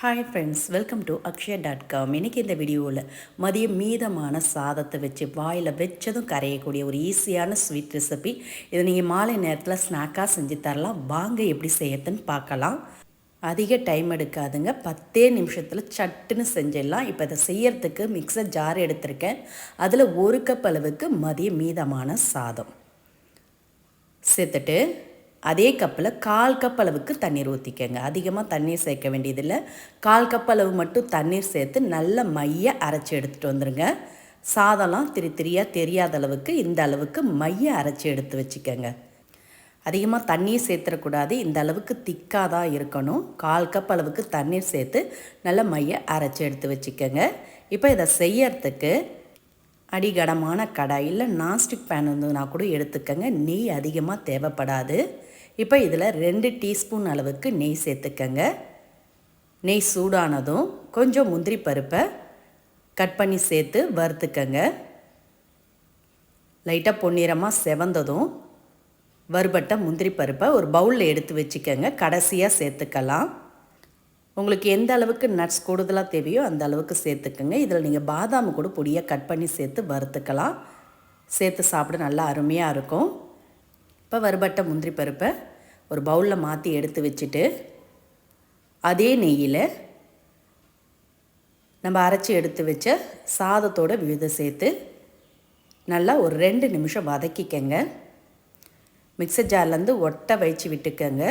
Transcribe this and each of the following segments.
Hi friends welcome to Akshaya dot com இன்றைக்கி இந்த வீடியோவில் மதியம் மீதமான சாதத்தை வச்சு வாயில் வச்சதும் கரையக்கூடிய ஒரு ஈஸியான ஸ்வீட் ரெசிபி இதை நீங்கள் மாலை நேரத்தில் ஸ்நாக்காக செஞ்சு தரலாம். வாங்க எப்படி செய்யறதுன்னு பார்க்கலாம். அதிக டைம் எடுக்காதுங்க. பத்தே நிமிஷத்தில் சட்டுன்னு செஞ்சிடலாம். இப்போ இதை செய்யறதுக்கு மிக்சர் ஜார் எடுத்திருக்கேன். அதில் ஒரு கப் அளவுக்கு மதியம் மீதமான சாதம். சேர்த்துட்டு அதே கப்பில் கால் கப் அளவுக்கு தண்ணீர் ஊற்றிக்கங்க அதிகமாக தண்ணீர் சேர்க்க வேண்டியதில்லை. கால் கப் அளவு மட்டும் தண்ணீர் சேர்த்து நல்ல மைய அரைச்சி எடுத்துகிட்டு வந்துடுங்க சாதம்லாம் திரி திரியாக தெரியாத அளவுக்கு இந்த அளவுக்கு மைய அரைச்சி எடுத்து வச்சுக்கோங்க. அதிகமாக தண்ணீர் சேர்த்துடக்கூடாது இந்த அளவுக்கு திக்காக தான் இருக்கணும். கால் கப் அளவுக்கு தண்ணீர் சேர்த்து நல்ல மைய அரைச்சி எடுத்து வச்சுக்கோங்க. இப்போ இதை செய்யறதுக்கு அடிகடமான கடாயில் நான்ஸ்டிக் பேன் இருந்ததுனா கூட எடுத்துக்கோங்க. நெய் அதிகமாக தேவைப்படாது. இப்போ இதில் ரெண்டு டீஸ்பூன் அளவுக்கு நெய் சேர்த்துக்கங்க. நெய் சூடானதும் கொஞ்சம் முந்திரி பருப்பை கட் பண்ணி சேர்த்து வறுத்துக்கங்க. லைட்டாக பொன்னிறமாக செவந்ததும் வறுபட்ட முந்திரி பருப்பை ஒரு பவுலில் எடுத்து வச்சுக்கோங்க. கடைசியாக சேர்த்துக்கலாம். உங்களுக்கு எந்த அளவுக்கு நட்ஸ் கூடுதலாக தேவையோ அந்த அளவுக்கு சேர்த்துக்கோங்க. இதில் நீங்கள் பாதாம் கூட பொடியாக கட் பண்ணி சேர்த்து வறுத்துக்கலாம். சேர்த்து சாப்பிட நல்லா அருமையாக இருக்கும். இப்போ வறுபட்ட முந்திரி பருப்பை ஒரு பவுலில் மாற்றி எடுத்து வச்சுட்டு அதே நெய்யில் நம்ம அரைச்சி எடுத்து வச்ச சாதத்தோட விழுத சேர்த்து நல்லா ஒரு ரெண்டு நிமிஷம் வதக்கிக்கங்க. மிக்சர் ஜார்லேருந்து ஒட்டை வயிச்சு விட்டுக்கங்க.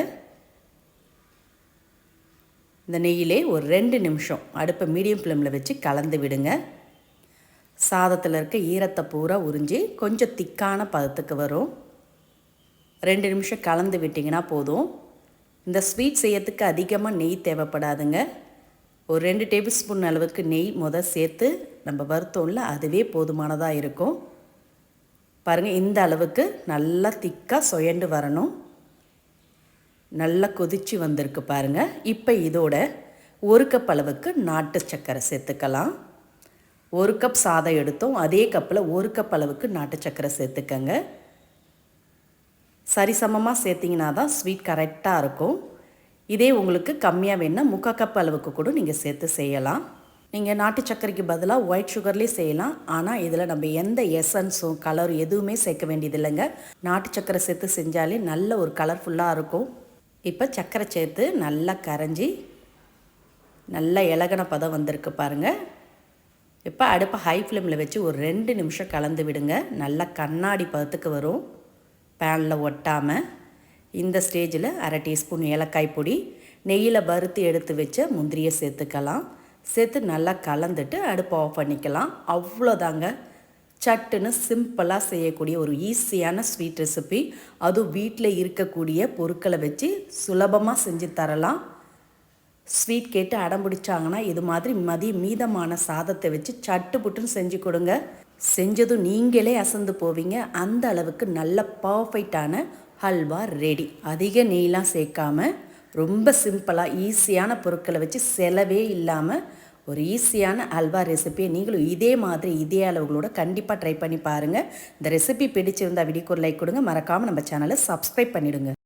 இந்த நெய்யிலே ஒரு ரெண்டு நிமிஷம் அடுப்பை மீடியம் ஃப்ளேமில் வச்சு கலந்து விடுங்க. சாதத்தில் இருக்க ஈரத்தை பூரா உறிஞ்சி கொஞ்சம் திக்கான பதத்துக்கு வரும். ரெண்டு நிமிஷம் கலந்து விட்டிங்கன்னா போதும். இந்த ஸ்வீட் செய்யறதுக்கு அதிகமாக நெய் தேவைப்படாதுங்க. ஒரு ரெண்டு டேபிள் ஸ்பூன் அளவுக்கு நெய் முத சேர்த்து நம்ம வறுத்தோம்ல அதுவே போதுமானதாக இருக்கும். பாருங்கள் இந்த அளவுக்கு நல்லா திக்காக சுயண்டு வரணும். நல்லா கொதித்து வந்திருக்கு பாருங்கள் இப்போ இதோட ஒரு கப் அளவுக்கு நாட்டு சர்க்கரை சேர்த்துக்கலாம். ஒரு கப் சாதம் எடுத்தோம். அதே கப்பில் ஒரு கப் அளவுக்கு நாட்டு சர்க்கரை சேர்த்துக்கங்க. சரிசமமாக சேர்த்திங்கன்னா தான் ஸ்வீட் கரெக்டாக இருக்கும். இதே உங்களுக்கு கம்மியாக வேணால் முக்கால் கப் அளவுக்கு கூட நீங்கள் சேர்த்து செய்யலாம். நீங்கள் நாட்டு சர்க்கரைக்கு பதிலாக ஒயிட் சுகர்லேயே செய்யலாம். ஆனால் இதில் நம்ம எந்த எசன்ஸும் கலரும் எதுவுமே சேர்க்க வேண்டியது இல்லைங்க நாட்டு சர்க்கரை சேர்த்து செஞ்சாலே நல்ல ஒரு கலர்ஃபுல்லாக இருக்கும். இப்போ சர்க்கரை சேர்த்து நல்லா கரைஞ்சி நல்லா இலகன பதம் வந்திருக்கு பாருங்கள் இப்போ அடுப்பை ஹை ஃப்ளேமில் வச்சு ஒரு ரெண்டு நிமிஷம் கலந்து விடுங்க. நல்லா கண்ணாடி பதத்துக்கு வரும். பேனில் ஒட்டாமல் இந்த ஸ்டேஜில் அரை டீஸ்பூன் ஏலக்காய் பொடி நெய்யில் வறுத்து எடுத்து வச்ச முந்திரியை சேர்த்துக்கலாம். சேர்த்து நல்லா கலந்துட்டு அடுப்பை ஆஃப் பண்ணிக்கலாம். அவ்வளோதாங்க சட்டுன்னு சிம்பிளாக செய்யக்கூடிய ஒரு ஈஸியான ஸ்வீட் ரெசிபி. அதுவும் வீட்டில் இருக்கக்கூடிய பொருட்களை வச்சு சுலபமாக செஞ்சு தரலாம். ஸ்வீட் கேட்டு அடம் பிடிச்சாங்கன்னா இது மாதிரி மதிய மீதமான சாதத்தை வச்சு சட்டு புட்டுன்னு செஞ்சு கொடுங்க. செஞ்சதும் நீங்களே அசந்து போவீங்க. அந்த அளவுக்கு நல்ல பர்ஃபெக்டான ஹல்வா ரெடி. அதிக நெய்லாம் சேர்க்காம ரொம்ப சிம்பிளாக ஈஸியான பொருட்களை வச்சு செலவே இல்லாமல் ஒரு ஈஸியான அல்வா ரெசிபியை நீங்களும் இதே மாதிரி இதே அளவுகளோட கண்டிப்பாக ட்ரை பண்ணி பாருங்கள் இந்த ரெசிபி பிடிச்சிருந்தா வீடியோக்கு ஒரு லைக் கொடுங்க. மறக்காமல் நம்ம சேனலை சப்ஸ்கிரைப் பண்ணிவிடுங்க